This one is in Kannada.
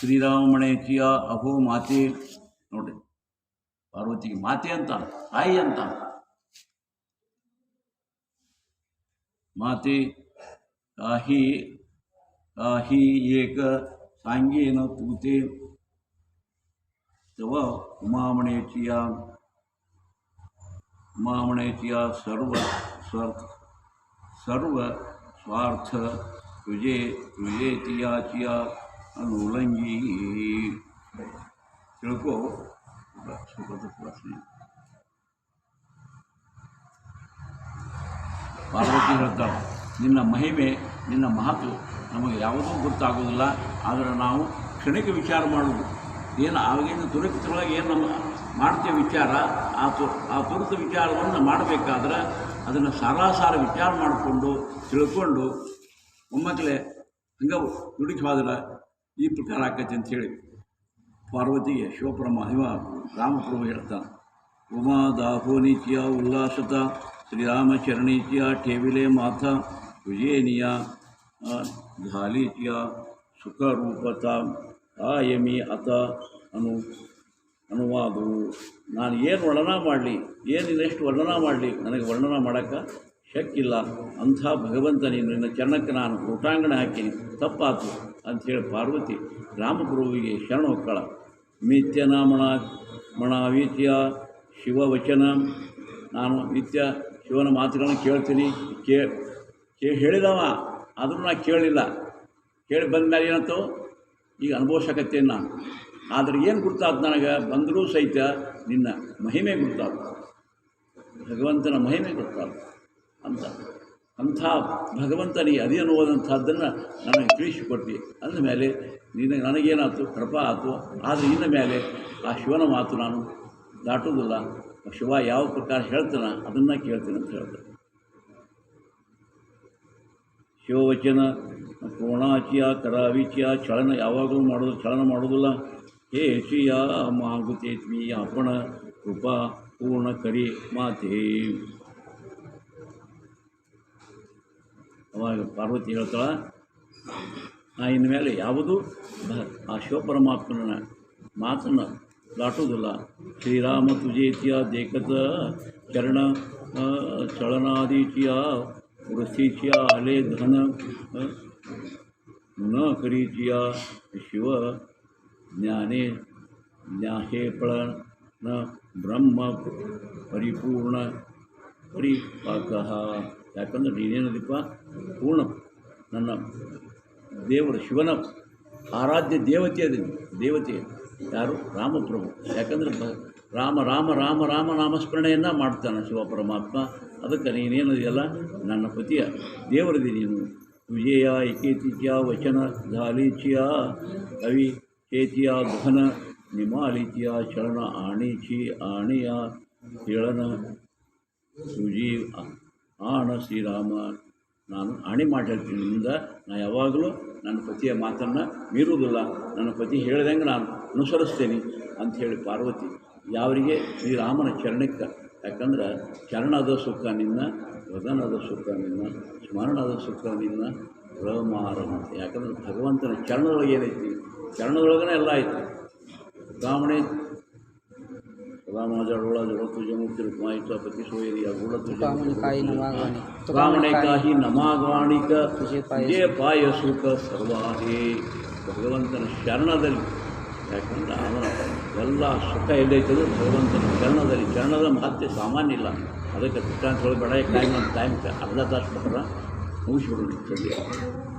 ಶ್ರೀರಾಮಣೇಚಿಯ ಅಹೋ ಮಾತೆ ನೋಡ್ರಿ ಪಾರ್ವತಿಗೆ ಮಾತೆ ಅಂತ ತಾಯಿ ಅಂತ ಮಾತೆ ಕಾಹಿ ಕಾಹಿ ಏಕ ಸಾಂಗೇನ ತೂತೆ तव उमामणेचिया उमामणेचिया सर्व स्वार्थ सर्व स्वार्थ तुझे ಅದು ಉಲಂಗಿ ತಿಳ್ಕೊ ಪಾರ್ವತಿ ಹೇಳ್ತಾಳೆ, ನಿನ್ನ ಮಹಿಮೆ, ನಿನ್ನ ಮಹತ್ವ ನಮಗೆ ಯಾವುದೂ ಗೊತ್ತಾಗೋದಿಲ್ಲ, ಆದರೆ ನಾವು ಕ್ಷಣಿಕ ವಿಚಾರ ಮಾಡುವುದು. ಏನು ಆಗಿನ ತುರಿತೊಳಗೆ ಏನು ನಮ್ಮ ಮಾಡ್ತೀವಿ ವಿಚಾರ, ಆ ತು, ಆ ತುರಿತ ವಿಚಾರವನ್ನು ಮಾಡಬೇಕಾದ್ರೆ ಅದನ್ನು ಸಾರಾಸಾರ ವಿಚಾರ ಮಾಡಿಕೊಂಡು, ತಿಳ್ಕೊಂಡು ಒಮ್ಮಕ್ಕಲೇ ಹಂಗೆ ದುಡುಕಿ ಈ ಪ್ರಕಾರ ಆಕೈತಿ ಅಂಥೇಳಿ ಪಾರ್ವತಿಗೆ ಶಿವಪ್ರಮ ಇವ ರಾಮಪ್ರಭು ಹೇಳ್ತಾನೆ, ಉಮಾ ದಾಹೋನಿಚಿಯ ಉಲ್ಲಾಸತ ಶ್ರೀರಾಮಚರಣೀತಿಯ ಠೇವಿಲೆ ಮಾತ ವಿಜಯನಿಯ ಧಾಲೀತಿಯ ಸುಖರೂಪತ ಆಯಮಿ ಅತ ಅನು ಅನುವಾದವು. ನಾನು ಏನು ವರ್ಣನ ಮಾಡಲಿ? ಏನು ವರ್ಣನಾ ಮಾಡಲಿ? ನನಗೆ ವರ್ಣನ ಮಾಡೋಕ್ಕೆ ಶಕ್ಕಿಲ್ಲ. ಅಂಥ ಭಗವಂತ ನೀನು ನಿನ್ನ ಚರಣಕ್ಕೆ ನಾನು ಊಟಾಂಗಣ ಹಾಕಿ ತಪ್ಪಾತು. ಅಂಥೇಳಿ ಪಾರ್ವತಿ ರಾಮಗುರುವಿಗೆ ಶರಣ ಹೊಕ್ಕಳ ನಿತ್ಯನ ಮಣ ಮಣಾವೀತ್ಯ ಶಿವವಚನ ನಾನು ನಿತ್ಯ ಶಿವನ ಮಾತುಗಳನ್ನು ಕೇಳ್ತೀನಿ. ಕೇ ಕೇ, ಹೇಳಿದವ. ಆದರೂ ನಾನು ಕೇಳಲಿಲ್ಲ. ಕೇಳಿ ಬಂದ ಮೇಲೆ ಏನಂತು ಈಗ ಅನುಭವಿಸಕತ್ತೇನೆ ನಾನು. ಆದರೆ ಏನು ಗುರ್ತಾದ ನನಗೆ? ಬಂದರೂ ಸಹಿತ ನಿನ್ನ ಮಹಿಮೆ ಗುರ್ತಾದ ಭಗವಂತನ ಮಹಿಮೆ ಗುರ್ತಾದ ಅಂತ. ಅಂಥ ಭಗವಂತನಿಗೆ ಅದೇ ಅನ್ನುವುದಂಥದ್ದನ್ನು ನನಗೆ ತಿಳಿಸಿಕೊಟ್ಟು ಅಂದಮೇಲೆ ನಿನ್ನ ನನಗೇನಾಯ್ತು? ಕೃಪಾ ಆಯ್ತು. ಆದರೆ ಇನ್ನ ಮೇಲೆ ಆ ಶಿವನ ಮಾತು ನಾನು ದಾಟುವುದಿಲ್ಲ. ಶಿವ ಯಾವ ಪ್ರಕಾರ ಹೇಳ್ತಾನೆ ಅದನ್ನು ಕೇಳ್ತೀನಿ ಅಂತ ಹೇಳ್ತಾರೆ ಶಿವವಚನ ಕೋಣಾಚಿಯ ಕರಾವಿಚಿಯ ಚಳನ ಯಾವಾಗಲೂ ಮಾಡೋದು ಚಳನ ಮಾಡೋದಿಲ್ಲ. ಹೇ ಶಿಯ ಮಾಗುತೇತ್ಮಿ ಅಪಣ ಕೃಪಾ, ಪೂರ್ಣ ಕರಿ ಮಾತೆ. ಅವಾಗ ಪಾರ್ವತಿ ಹೇಳ್ತಾಳ ನಾ ಇನ್ನು ಮೇಲೆ ಯಾವುದೂ ಬ- ಆ ಶಿವಪರಮಾತ್ಮನ ಮಾತನ್ನು ದಾಟುವುದಿಲ್ಲ. ಶ್ರೀರಾಮ ತುಜೇತಿಯ ದೇಕತ ಚರಣ ಆ, ಚಳನಾದೀಚಿಯ ವೃಷ್ಟಿಚಿಯ ಅಲೆ ಧನ ಆ, ನ ಕರೀಚಿಯ ಶಿವ ಜ್ಞಾನೇ ಜ್ಞಾಹೇ ಫಳ ನ ಬ್ರಹ್ಮ ಪಾಕಃ ಯಾಕಂದರೆ ನೀನೇನದಪ್ಪ? ನೀನೇನದೀಪ ಪೂರ್ಣ ನನ್ನ ದೇವರು ಶಿವನ ಆರಾಧ್ಯ ದೇವತೆ ಅದು ದೇವತೆ ಯಾರು? ರಾಮಪ್ರಭು. ಯಾಕಂದರೆ ರಾಮ ರಾಮ ರಾಮ ರಾಮ ನಾಮಸ್ಮರಣೆಯನ್ನು ಮಾಡ್ತಾನೆ ಶಿವ ಪರಮಾತ್ಮ ಅದಕ್ಕೆ ನೀನೇನದೆಯಲ್ಲ? ನನ್ನ ಪತಿಯ. ದೇವರದಿ ನೀನು. ವಿಜಯ ಏಕೇತಿಚಿಯ ವಚನ ಧಾಲೀಚಿಯ ಕವಿ ಚೇತಿಯ ಘನ ನಿಮಾಲೀಚಿಯ ಶರಣ ಆಣೀಚಿ ಆಣಿಯ ಚಳನ ಸುಜಿ ಆಣ ಶ್ರೀರಾಮ, ನಾನು ಆಣಿ ಮಾಡಿರ್ತೀನಿ ನಿಮ್ಮಿಂದ ನಾ ಯಾವಾಗಲೂ ನನ್ನ ಪತಿಯ ಮಾತನ್ನು ಮೀರುವುದಿಲ್ಲ. ನನ್ನ ಪತಿ ಹೇಳ್ದಂಗೆ ನಾನು ಅನುಸರಿಸ್ತೇನೆ ಅಂಥೇಳಿ ಪಾರ್ವತಿ ಯಾವರಿಗೆ ಶ್ರೀರಾಮನ ಚರಣಕ್ಕೆ. ಯಾಕಂದ್ರೆ ಚರಣದ ಸುಖ ನಿನ್ನ ವದನದ ಸುಖ ನಿನ್ನ, ಸ್ಮರಣದ ಸುಖ ನಿನ್ನ ರಮಾರಮ ಯಾಕಂದ್ರೆ ಭಗವಂತನ ಚರಣದೊಳಗೆ ಏನೈತಿ? ಚರಣದೊಳಗನೆ ಎಲ್ಲ ಐತಿ. ರಾಮಣೆ ರಾಮಾಜಾಡೋಳ ಜಡತ್ತು ಜಮುಕ್ತಿ ರುಕ್ಮಾಯಿತ ಪತಿ ಸೋಯರಿ ಅಗುಳ ತುಕಾಮಣಿ ಕಾಯಿ ನವಾಗವಾಣಿ ತುಕಾಮಣೆ ಕಾಹಿ ನಮಾಗಾಣಿಕ ತುಜೆ ಪಾಯ ತುಜೆ ಸುಖ ಸರ್ವಾಹೇ. ಭಗವಂತನ ಶರಣದಲ್ಲಿ. ಯಾಕಂದರೆ ಅವನ ಎಲ್ಲ ಸುಖ ಎಲ್ಲೈತದು ಭಗವಂತನ ಶರಣದಲ್ಲಿ. ಚರಣದ ಮಹತ್ವ ಸಾಮಾನ್ಯ ಇಲ್ಲ. ಅದಕ್ಕೆ ದೃಷ್ಟಾಂತ ಬೇಡ. ಟೈಮ್ ಒಂದು ಟೈಮ್ ಅರ್ಧ ತಾಸು ಬಿಟ್ರೆ ಮುಗಿಸ್ಬಿಡೋಣ.